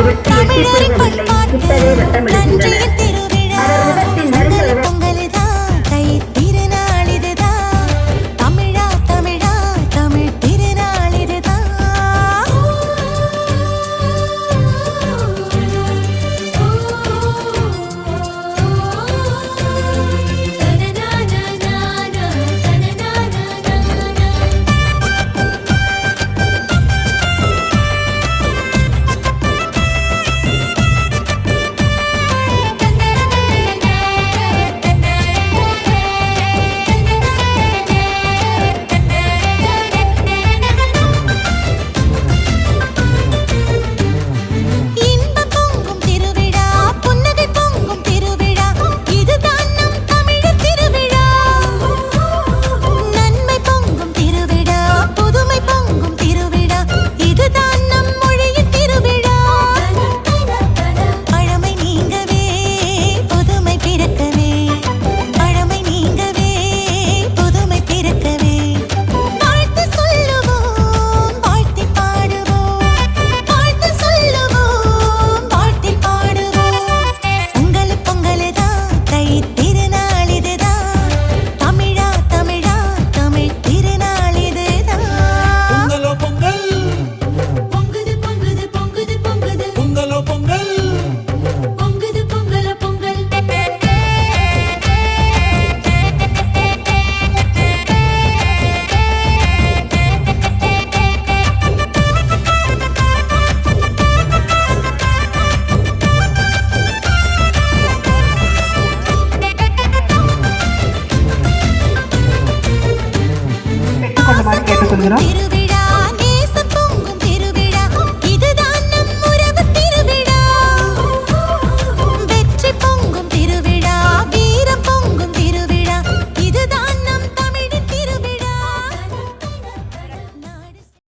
தமிழரின் பண்பாட்டு நன்றியின் கேட்டுக்கொள்கிறோம்.